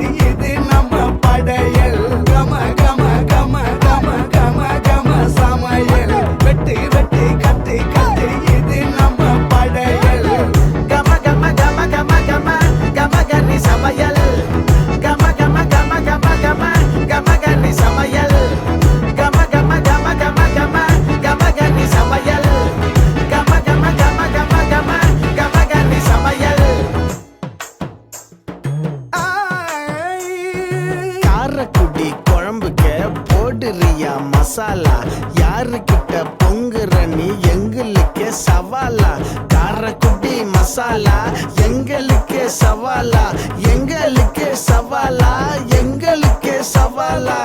yeah. Kesariya masala யாருக்கிட்ட பொங்குற நீ எங்களுக்கே சவாலா? காரக்குட்டி மசாலா எங்களுக்கே சவாலா? எங்களுக்கே சவாலா? எங்களுக்கே சவாலா?